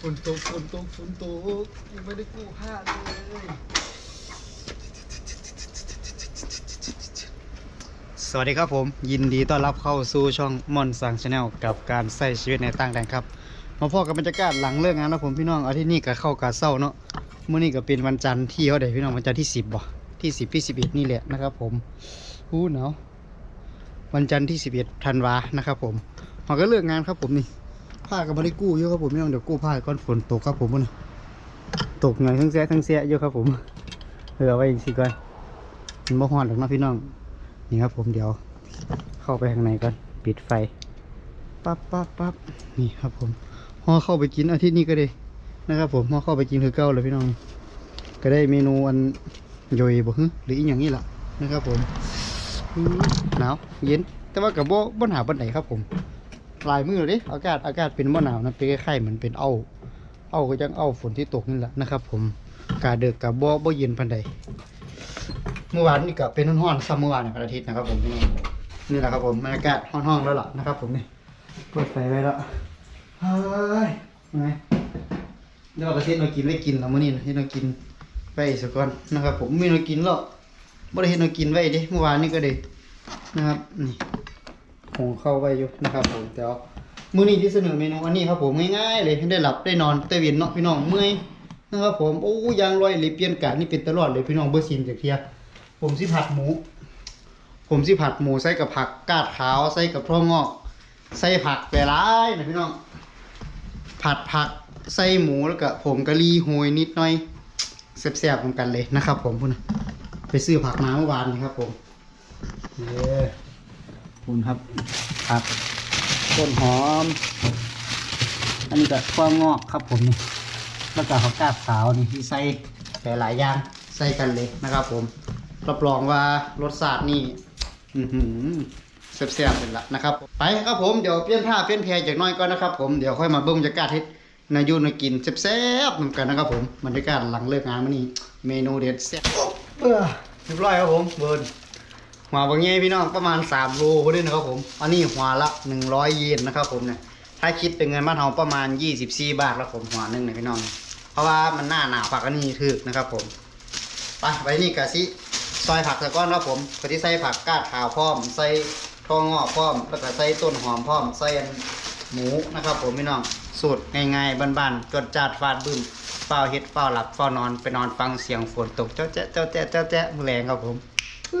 ฝนตกฝนตกฝนตกยังไม่ได้กู้ผ้าเลยสวัสดีครับผม ยินดีต้อนรับเข้าสู่ช่องมอนสังชาแนลกับการใช้ชีวิตในต่างแดนครับ มาพอกับบรรยากาศหลังเลิกงานนะผมพี่น้องเอาทิตย์นี้ก็เข้ากาเศร้าเนาะมื้อนี้ก็เป็นวันจันทร์ที่เขาได้พี่น้องวันจันทร์ที่สิบบ่ที่สิบที่สิบเอ็ดนี่แหละนะครับ ผมหู้หนาววันจันทร์ที่สิบเอ็ดธันวานะครับ ผมเขาก็เลิกงานครับผมนี่ ผ้าก็ไม่ได้กู้เยอะครับผมพี่น้องเดี๋ยวกู้ผ้าก่อนฝนตกครับผมนะตกเงทั้งแซ่ทั้งแซ่เยอะครับผมเออเอไว้อีกสิก่อนมันบ่ฮ้อนหรอกนะพี่น้องนี่ครับผมเดี๋ยว เข้าไปข้างในก่อนปิดไฟปั๊บปั๊บปั๊บนี่ครับผมห่อเข้าไปกินอาทิตย์นี้ก็ได้นะครับ ผมห่อเข้าไปกินคือเก้าเลยพี่น้อง ก็ได้เมนูอันโยยบ่ฮึหรืออีกอย่างนี้ล่ะนะครับผมหนาวเย็นแต่ว่ากับบ่บ่หนาวปาไหนครับผม ลายมือเลยอากาศอากาศเป็นบ่หนาวนะเป็นคล้ายๆเหมือนเป็นเอา เอาก็จังเอาฝนที่ตกนี่แหละนะครับ ผมกาเดือกกับบ่บ่เย็นปานใดเมื่อวานนี่ก็เป็นห้อนๆซ้ำเมื่อวานในวันอาทิตย์นะครับผมนี่นี่แหละครับผมบรรยากาศห้องๆแล้วล่ะนะครับ ผมนี่เปิดไฟไว้แล้วเฮ้ยไงเดี๋ยวเราเฮ็ดเรากินได้กินแล้วมื้อนี้เฮ็ดเรากินไว้สักก่อนนะครับ ผมมีเรากินแล้วบ่ได้เฮ็ดเรากินไว้เด้เมื่อวานนี่ก็ได้นะครับนี่ หงเข้าไว้อยู่นะครับผมเดี๋ยวมื้อนี้ที่เสนอเมนูอันนี้ครับผมง่ายๆเลยได้หลับได้นอนแต่เวียนเนาะพี่น้องเมื่อยนะครับผมโอ้ยางลอยเลยเปลี่ยนกะนี่เป็นตลอดเลยพี่น้องเบอร์ซินจากเทียผมสิผัดหมู ผมสิผัดหมูใส่กับผักกาดขาวใส่กับทั่วงอกใส่ผักไปร้ายนะพี่น้อง ผัดผักใส่หมูแล้วก็ผมกะหรี่โหยนิดหน่อยแซ่บๆเหมือนกันเลยนะครับ ผมพุ่นนไปซื้อผักมาเมื่อวานนี้ครับผมเย้ คุณครับผักต้นหอม อันนี้ก็ทั่วงอกครับผมนี่แล้วก็ผักกาดขาวนี่ที่ใส่หลายอย่างใส่กันเลยนะครับผมรับรองว่ารสชาตินี่อือหือแซ่บๆเป็นละนะครับ ไปครับผมเดี๋ยวเปลี่ยนผ้าเปลี่ยนแพรจากน้อยก่อนนะครับผมเดี๋ยวค่อยมาเบิ่งบรรยากาศเฮ็ดนายูนกินแซ่บๆเหมือนกันนะครับผมบรรยากาศหลังเลิกงานมื้อนี้เมนูเด็ดแซ่บเออเรียบร้อยครับผมเบิร์น หัวบางแง่พี่น้องประมาณ3โลพอดีนะครับผมอันนี้หัวละ 100 เยนนะครับผมเนี่ยถ้าคิดเป็นเงินบ้านเราประมาณ 24 บาทแล้วผมหัวหนึงเนี่ยพี่น้อง เพราะว่ามันหน้าหนาวผักอันนี้ถึกนะครับผมไปไว้นี่กะสิซอยผักตะก้อนครับผมก็ที่ใส่ผักกาดขาวพร้อม ใส่ทองงอกพร้อม แล้วก็ใส่ต้นหอมพร้อม ใส่หมูนะครับผมพี่น้องสูตรง่ายๆบ้านๆจดจาดฟาดบึ้มเฝ้าเฮ็ดเฝ้าหลับเฝ้านอนไปนอนฟังเสียงฝนตกเจ้าแจ๊ะเจ้าแจ๊ะเจ้าแจ๊ะมือแรงครับผม ถั่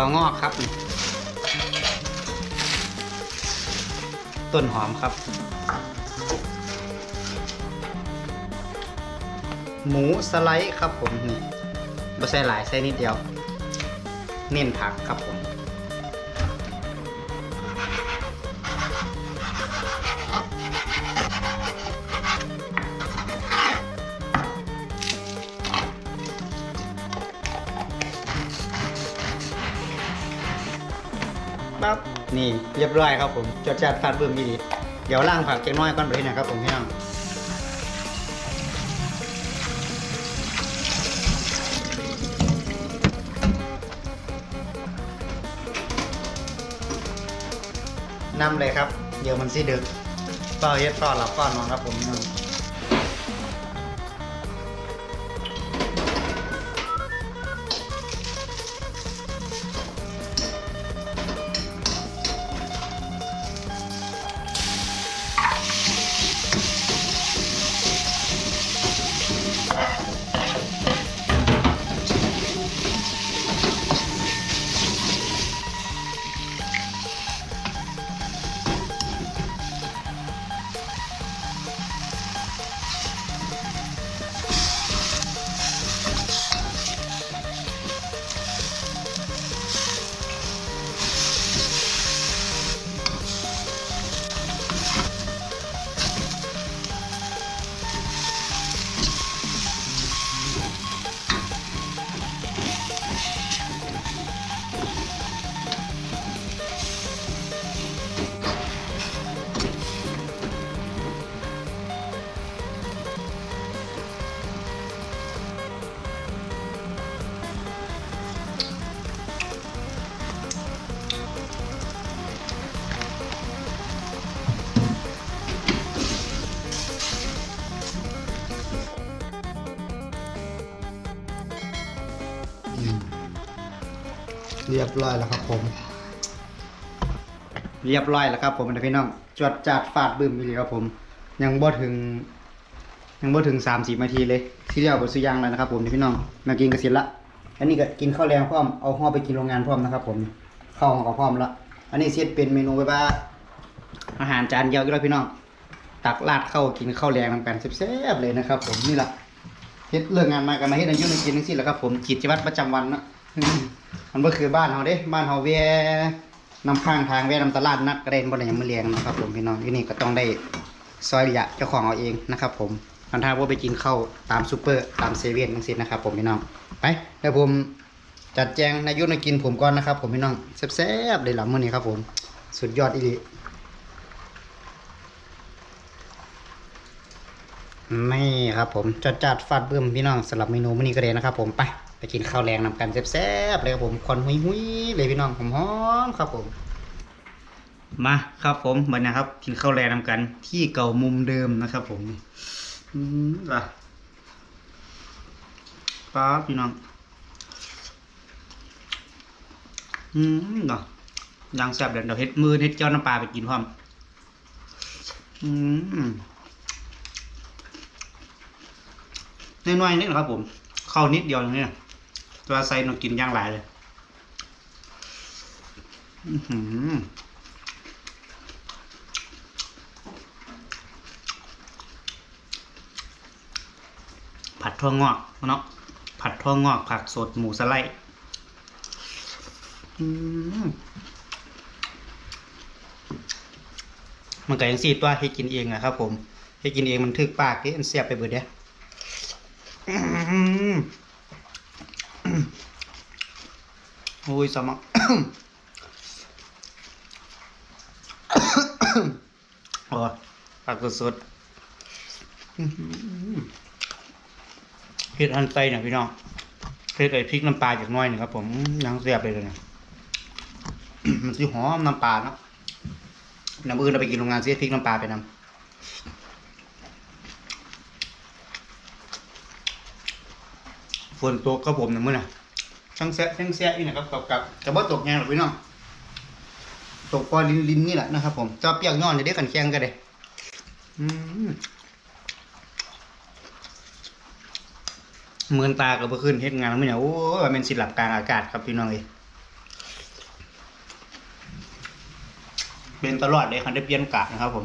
วงอกครับ ต้นหอมครับ หมูสไลด์ครับผมนี่ไม่ใช่หลายใส่นิดเดียว เน้นผักครับผมปั๊บนี่เรียบร้อยครับผมจดจัดฟาดบึ้มดีๆเดี๋ยวล่างผักเล็กน้อยก่อนไปนะครับผมพี่น้อง น้ำเลยครับ เดี๋ยวมันสิดึกก็เย็ดก็หลับก็นอนครับผมนึง เรียบร้อยแล้วครับผม เรียบร้อยแล้วครับผมนะพี่น้องจวดจัดฟาดบึ้มไปเลยครับผม ยังบ่ถึง ยังบ่ถึงสามสิบนาทีเลยที่เรียกบทสุยางแล้วนะครับผมนี่พี่น้องมากินกระสินละอันนี้ก็กินข้าวแรงพร้อมเอาห่อไปกินโรงงานพร้อมนะครับ ผมข้าวห่อก็พร้อมละอันนี้เซตเป็นเมนูแบบว่าอาหารจานเดียวกันแล้วพี่น้องตักราดเข้าวกินข้าวแรงนำกันแซ่บๆเลยนะครับ ผมนี่แหละเฮ็ดเรื่องงานมากันมาเฮ็ดอายุนกินทั้งสิ้นแหละครับผมกิจวัตรประจำวันเนาะ มันก็คือบ้านเฮาเด้ บ้านเฮาแวนำข้างทางแวนํตลาดนัดก็ได้บ่ได้ยังมาเลี้ยงนะครับผมพี่น้องที่นี่ก็ต้องได้ซอยระยะเจ้าของเอาเองนะครับ ผมคันถ้าว่าไปกินข้าวตามซูเปอร์ตามเซเว่นจังซี่นนะครับ ผมพี่น้องไปเดี๋ยวผมจัดแจงนายุทธนกินผมก่อนนะครับ ผมพี่น้องแซ่บๆเลยล่ะมื้อนี้ครับผม สุดยอดอีหลีนี่ครับผมจัดจัดฟาดเบิ่มพี่น้องสำหรับเมนูมื้อนี้ก็เลยนะครับ ผมไป ไปกินข้าวแรงนำกันแซ่บๆเลยครับผมควันหุยๆเลยพี่น้องหอมๆครับผม มาครับผมเหมือนนะครับ กินข้าวแรงนำกัน ที่เก่ามุมเดิมนะครับผมอืมล่ะป๊าพี่น้อง อืมเนาะยังแซ่บเดี๋ยวเฮ็ดมือเฮ็ดเจ้าน้ำปลาไปกินพร้อมอืมน้อยๆนี่นะครับผม เข้านิดเดียวอย่างนี้ ตัวใส่หนูกินย่างหลายเลยอือผัดทั่วงอกเนาะผัดทั่วงอก ผักสดหมูสไลด์มันก็ยังสีตัวให้กินเองอะครับผมให้กินเองมันถึกปากที่มันเสียบไปเบิดเด้อืม โอ้ยสมักโอ้ยปากสุดๆอื้อหือเผ็ดอันไตเนี่ยพี่น้องเผ็ดไอพริกน้ำปลาจากน้อยหนึงครับ ผมยังเสียบเลยเลยเนี่ย มันสิหอมน้ำปลาเนาะน้ำอื่นเราไปกินโรงงานเสียพริกน้ำปลาไปนำฝนตกครับผมนี่ยมื่อน่ะ ช่างแซะช่างแซะนี่นะครับกับกับกับว่าตกแงหรอกพี่น้องตกพอลินลิ้นนี่แหละนะครับ ผมจะเปียกย้อนจะได้กันแข่งกันเลยเมือนตากับเมื่อคืนเฮ็ดงานแล้วมื่อเนี่ยโอ้ยมันเป็นศิลปกลางอากาศครับพี่น้องเอ้ยเป็นตลอดเลยคันได้เปลี่ยนกะนะครับ ผม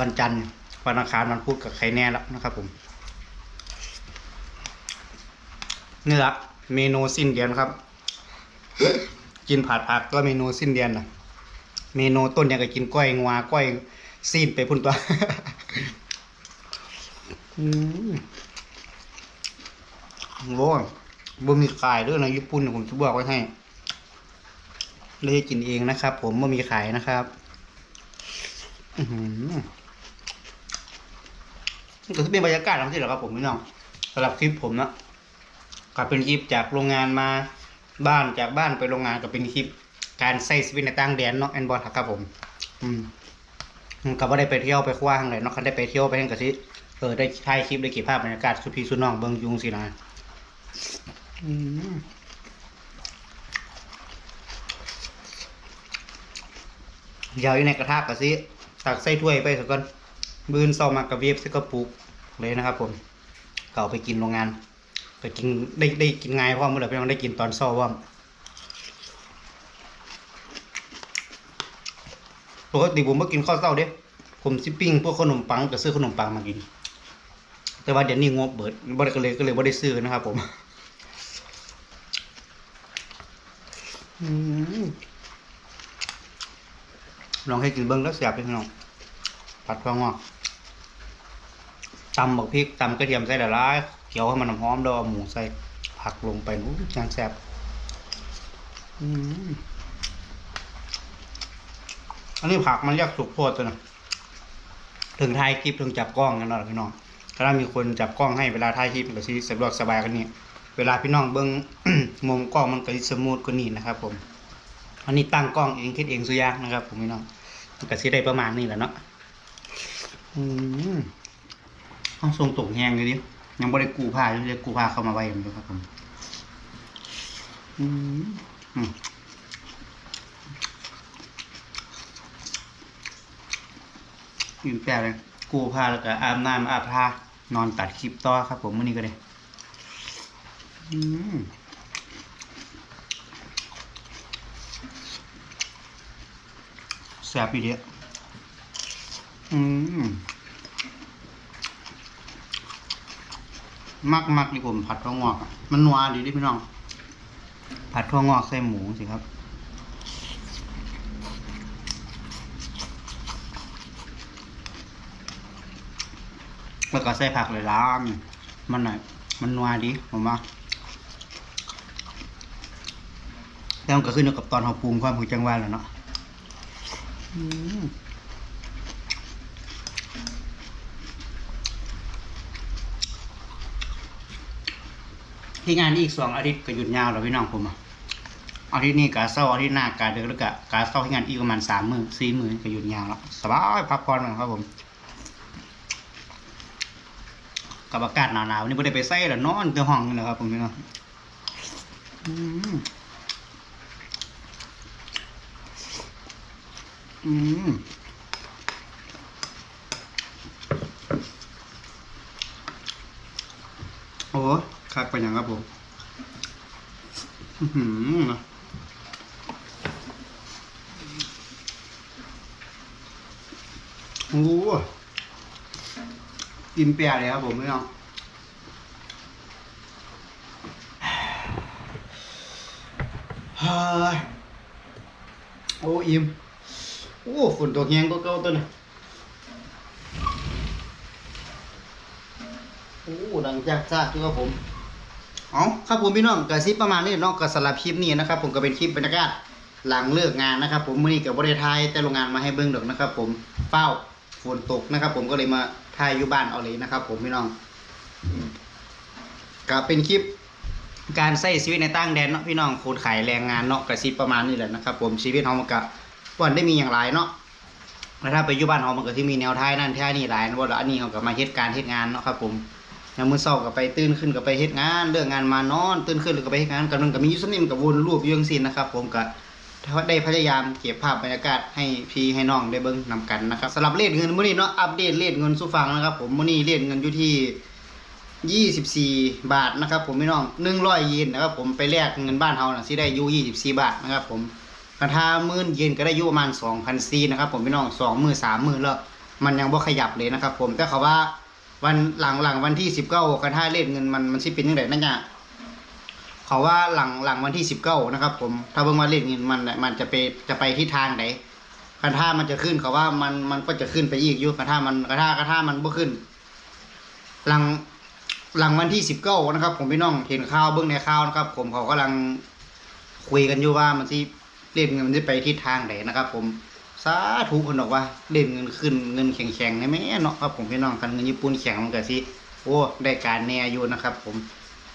วันจันทร์วันอังคารวันพุธกับใครแน่แล้วนะครับ ผม นี่ละเมนูสิ้นเดือนครับ กินผัดผักก็เมนูสิ้นเดือนนะเมนูต้นยังก็กินก้อยงวาก้อยซีนไปพุ่นตัวโว้บ่มีขายด้วยนะญี่ปุ่นผมจะบอกไว้ให้เลยกินเองนะครับ ผมบ่มีขายนะครับอือหือนี่ก็เป็นบรรยากาศทั้งที่เหรอครับผมพี่น้องสำหรับคลิปผมนะ ก็เป็นคลิปจากโรงงานมาบ้านจากบ้านไปโรงงานก็เป็นคลิป การใส่ชีวิตในต่างแดนเนาะแอนบอลครับผม อืมมันก็บ่ได้ไปเที่ยวไปคว้างเลยเนาะคันได้ไปเที่ยวไปเห็นก็สิเออได้ถ่ายคลิปได้เก็บภาพบรรยากาศสุพี่สุน้องเบิ่งยุงสินะอืมเดี๋ยวอยู่ในกระทะก็สิตักใส่ถ้วยไปสักก่อนบืนซามากระเวียบใส่กระปุกเลยนะครับผมก็เอาไปกินโรงงาน ก็กินได้ได้กินง่ายเพราะเมื่อไหร่พี่น้องได้กินตอนเช้าว่าปกติผมไม่กินข้าวเช้าเด้ผมซิปิ้งพวกขนมปังก็ซื้อขนมปังมากิน แต่ว่าเดี๋ยวนี้งบเบิดบ่ได้ก็เลยก็เลยบ่ได้ซื้อนะครับ ผมลองให้กินเบิ้งแล้วเสียบไปพี่น้องผัดพองอะตำบักพริกตำกระเทียมใส่ละลาย เคี่ยวให้มันหอมแล้วเอหมูใส่ผักลงไปนู้จางแซ่บอันนี้ผักมันยากสุกโพดตัวนะถึงถ่ายคลิปถึงจับกล้องกันนาะพี่น้องถ้ามีคนจับกล้องให้เวลาถ่ายคลิปมันก็สิสะดวกสบายกันนี่เวลาพี่น้องเบิ้งมุมกล้องมันก็สิสมูทกว่านี้นะครับ ผม อันนี้ตั้งกล้องเองคิดเองสุยากนะครับ ผมพี่น้องก็สิได้ประมาณนี้แหละเนาะอืมห้องทรงตกแหงเลยดิ ยังบ่ได้กู้ผ้ายังจะกู้ผ้าเข้ามาไว้อยู่ครับผมอืมอืมยืนแปลเลยกูพาแล้วก็อาบน้ำอาบท่านอนตัดคลิปต่อครับ ผมมื่อนี้ก็เลยอืมแซ่บอีเดียอืม มักมักดิผมผัดถั่วงอกอะมันนัวดีดิพี่น้อง ผัดถั่วงอกใส่หมูสิครับ แล้วก็ใส่ผักเลยล้างมันหน่อยมันนัวดีผมว่าแต่มันก็ขึ้นอยู่กับตอนเราปรุงความผูจังหวะแล้วเนาะ ที่งานอีกสองอาทิตย์ก็หยุดยาวแล้วพี่น้องผมอะอาทิตย์นี้กาเศร้าอาทิตย์หน้ากาเดือนแล้วก็กาเศร้าที่งานอีกประมาณสามมือสี่มือก็หยุดยาวแล้วสบายพักผ่อนกันครับผมกับอากาศหนาวๆนี่ไม่ได้ไปใส่หรอนอนแต่ห้องนี่นะครับผมพี่น้องอืมอืมโอ้ คักไปอย่างครับผมอื้อหือโอ้กินเปียเลยครับผมพี่น้องเฮ้ยโอ้อิ่มโอ้ฝนตกแยงก็เก่าตัวนี้โอ้ดังจากจากอยู่ครับผม เอาครับผมพี่น้องกระซิบประมาณนี้เนาะก็สำหรับคลิปนี้นะครับ ผมก็เป็นคลิปบรรยากาศหลังเลิกงานนะครับ ผมมื่อนี้กับบริไทยแต่โรงงานมาให้เบิ้งดอกนะครับ ผมเฝ้าฝนตกนะครับ ผมก็เลยมาถ่ายอยู่บ้านเอาเลยนะครับ ผมพี่น้องก็เป็นคลิปการใช้ชีวิตในต่างแดนเนาะพี่น้องคนขายแรงงานเนาะกระซิบประมาณนี้แหละนะครับ ผมชีวิตเฮามันก็บ่ได้มีอย่างไรเนาะแล้วถ้าไปอยู่บ้านเฮามันก็ที่มีแนวทางนั่นท่านี่หลายนะว่าอันนี้เฮาก็มาเฮ็ดการณ์เฮ็ดงานเนาะครับผม ยามมื้อเช้าก็ไปตื่นขึ้นก็ไปเฮ็ดงานเรื่องงานมานอนตื่นขึ้นแล้วก็ไปเฮ็ดงานกันมันก็มีอยู่ซั่นนี่มันก็วนรูปอยู่จังซี่นะครับ ผมก็ได้พยายามเก็บภาพบรรยากาศให้พี่ให้น้องได้เบิ่งนำกันนะครับสำหรับเลทเงินมื้อนี้เนาะอัปเดตเลทเงินสู่ฟังนะครับ ผมมื้อนี้เลทเงินอยู่ที่ 24 บาทนะครับผมพี่น้อง100เยนนะครับผมไปแลกเงินบ้านเฮาน่ะสิได้อยู่24 บาทนะครับ ผมกระทามื่นเยนก็ได้อยู่ประมาณ2,000นะครับผมพี่น้อง2มื้อ3มื้อแล้วมันยังบ่ขยับเลยนะครับ ผมแต่เขาว่า วันหลังหลังวันที่19กระทาเลทเงินมันมันสิเป็นจังไดนั่นน่ะเขาว่าหลังหลังวันที่19นะครับ ผมถ้าเบิ่งว่าเลทเงินมันน่ะมันจะไปจะไปทิศทางไหนกระท่ามันจะขึ้นเขาว่ามันมันก็จะขึ้นไปอีกอยู่กระท่ามันกระท่ากระท่ามันบ่ขึ้น หลังหลังวันที่สิบเก้านะครับ ผมพี่น้องเห็นข่าวเบื้องในข่าวนะครับ ผมเขากำลังคุยกันอยู่ว่ามันที่เล่นเงินมันจะไปทิศทางไหนนะครับ ผม สาธุคนบอกว่าเล่นเงินขึ้นเงินแข็งๆในแม่เนาะครับผมพี่น้องกันเงินญี่ปุ่นแข็งมันก็สิโอ้ได้การแน่อยู่นะครับ ผม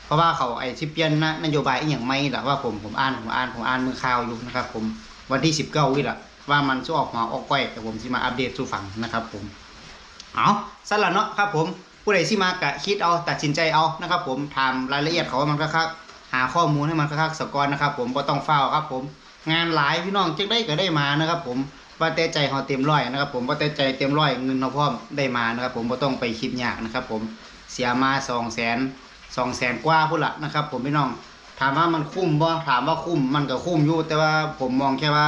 เพราะว่าเขาไอ้ที่เปียนนะนโยบายอีหยังไม่ล่ะว่าผมผมอ่านผมอ่านผมอ่านมือข่าวอยู่นะครับ ผมวันที่สิบเก้าวิล่ะว่ามันจะออกมาออกก้อยแต่ผมสิมาอัปเดตสู่ฟังนะครับ ผมเอาสั้นละเนาะครับ ผมผู้ใดที่มากะคิดเอาตัดสินใจเอานะครับ ผมถามรายละเอียดเขาว่ามันคักๆหาข้อมูลให้มันคักๆสกอนนะครับ ผมบ่ต้องเฝ้าครับ ผม งานหลายพี่น้องจึงได้ก็ได้มานะครับ ผม ว่าแต่ใจเขาเต็มร้อยนะครับ ผมว่าแต่ใจเต็มร้อยเงินเราพร้อมได้มานะครับ ผมบ่ต้องไปคิดยากนะครับ ผมเสียมาสองแสนสองแสนกว่าพุ่นละนะครับ ผมพี่น้องถามว่ามันคุ้มบ่ถามว่าคุ้มมันก็คุ้มอยู่แต่ว่าผมมองแค่ว่า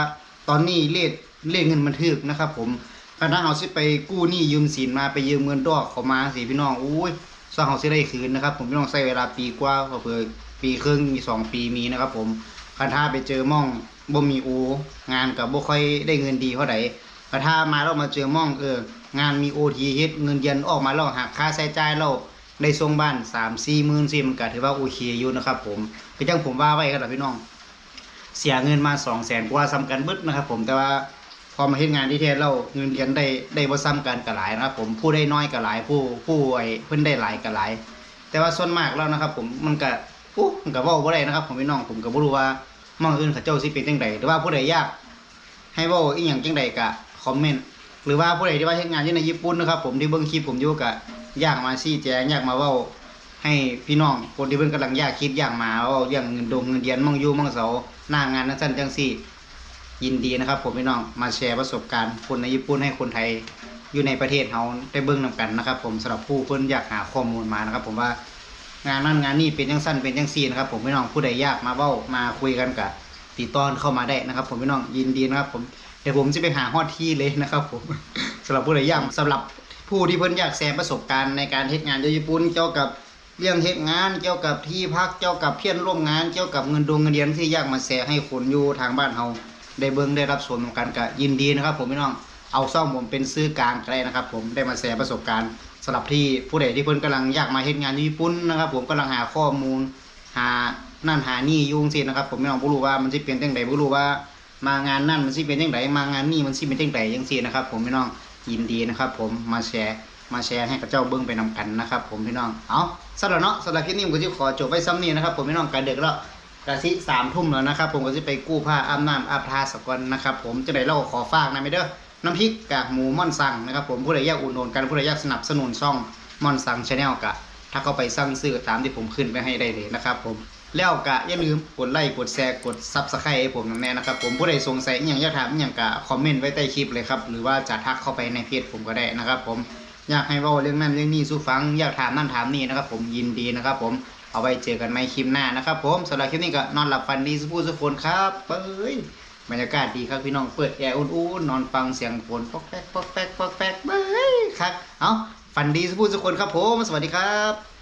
ตอนนี้เลทเลทเงินมันถึกนะครับ ผมคันถ้าเราสิไปกู้หนี้ยืมสินมาไปยืมเงินดอกเขามาสิพี่น้องอุ้ยสร้างเขาสิได้คืนนะครับ ผมพี่น้องใช้เวลาปีกว่าเผื่อปีครึ่งมีสองปีมีนะครับ ผมคันถ้าไปเจอม่อง บ่มีโองานกับบ่ค่อยได้เงินดีเท่าใดคันถ้ามาแล้วมาเจอม่องเอองานมีโอทีเฮ็ดเงินเดือนออกมาแล้วหักค่าใช้จ่ายแล้วได้ส่งบ้าน3 4หมื่นสิมันก็ถือว่าโอเคอยู่นะครับผมคือจังผมว่าไว้ครับพี่น้อง เสียเงินมา2 0 0 0 0 0กว่าซ้ำกันเบิดนะครับผมแต่ว่าพอมาเฮ็ดงานที่แท้เราเงินเดือนได้ได้บ่ซ้ำกันก็หลายนะครับผมผู้ได้น้อยก็หลายผู้ผู้ไอ้เพิ่นได้หลายก็หลาย แต่ว่าส่วนมากแล้วนะครับ ผมมันก็อู้มันก็เว้าบ่ได้นะครับ ผมพี่น้องผมก็บ่รู้ว่า มองอื่นเขาเจ้าสิเป็นจังไดหรือว่าผู้ใดอยาก ให้เว้าอีหยังจังใดก็คอมเมนต์หรือว่าผู้ใดที่ว่าเฮ็ดงานอยู่ในญี่ปุ่นนะครับ ผมที่เบิ่งคลิปผมอยู่ก็อยากมาชี้แจงอยากมาเว้าให้พี่น้องคนที่เพิ่นกำลังยากคิดอย่างมาเอาอย่างเงินดงเงินเดือนมั่งอยู่มั่งเสาหน้างานนั่นสั่นจังซี่ยินดีนะครับ ผมพี่น้องมาแชร์ประสบการณ์คนในญี่ปุ่นให้คนไทยอยู่ในประเทศเฮาได้เบิ่งนํกันนะครับ ผมสำหรับผู้เพิ่นอยากหาข้อมูลมานะครับ ผมว่า งานนั่นงานนี้เป็นจังสั้นเป็นจังซีนะครับ ผมพี่น้องผู้ใดอยากมาเว้ามาคุยกันกับติดต่อเข้ามาได้นะครับ ผมพี่น้องยินดีนะครับ ผมเดี๋ยวผมจะไปหาฮอดที่เลยนะครับ ผมสำหรับผู้ใดอยากสำหรับผู้ที่เพิ่นอยากแชร์ประสบการณ์ในการเฮ็ดงานอยู่ญี่ปุ่นเกี่ยวกับเรื่องเฮ็ดงานเกี่ยวกับที่พักเกี่ยวกับเพื่อนร่วมงานเกี่ยวกับเงินดวงเงินเดือนที่อยากมาแชร์ให้คนอยู่ทางบ้านเฮาได้เบิ่งได้รับส่วนของกันก็ยินดีนะครับ ผมพี่น้องเอาซ่อมผมเป็นซื้อกลางก็ได้นะครับ ผมได้มาแชร์ประสบการณ์ สำหรับที่ผู้ใดที่เพิ่นกำลังอยากมาเฮ็ดงานอยู่ญี่ปุ่นนะครับ ผมกำลังหาข้อมูล หานั่นหานี่ยุ่งซีนะครับ ผมพี่น้องบ่รู้ว่ามันสิเป็นจังไดบ่รู้ว่ามางานนั่นมันสิเป็นจังไดมางานนี่มันสิเป็นจังไดจังซี่นะครับ ผมพี่น้องยินดีนะครับ ผมมาแชร์มาแชร์ให้กับเจ้าเบิ้งไปนำกันนะครับ ผมพี่น้องเอาสำหรับเนาะสำหรับคลิปนี้ผมก็จะขอจบไว้ซ้ำนี้นะครับ ผมพี่น้องการเด็กแล้วกะสิสามทุ่มแล้วนะครับ ผมก็จะไปกู้ผ้าอาบน้ำอาบทาสกอนนะครับ ผมจะได้เราก็ขอฝากนะไม่เด้อ น้ำพริกกากหมูม่อนสั่งนะครับผมผู้ใดอยากอุดหนุนกันผู้ใดอยากสนับสนุนช่องม่อนสั่งชาแนลกะถ้าเข้าไปสั่งซื้อตามที่ผมขึ้นไปให้ได้เลยนะครับผมแล้วกะอย่าลืมกดไลค์กดแชร์กดซับสไครต์ให้ผมแน่นะครับผมผู้ใดสงสัยอย่างอยากถามอย่างกะคอมเมนต์ไว้ใต้คลิปเลยครับหรือว่าจะทักเข้าไปในเพจผมก็ได้นะครับผมอยากให้เว่าเรื่องนั้นเรื่องนี้สู้ฟังอยากถามนั่นถามนี่นะครับผมยินดีนะครับผมเอาไว้เจอกันใหมคลิปหน้านะครับผมสำหรับคลิปนี้ก็นอนหลับฝันดีสุขผู้สุขคนครับเบ้ย บรรยากาศดีครับพี่น้องเปิดแอร์อุ่นๆนอนฟังเสียงฝนปอกแป๊กปอกแป๊กปอกแป๊กเบ้ยครับ เอาฝันดีสุขผู้สุกคนครับผม สวัสดีครับ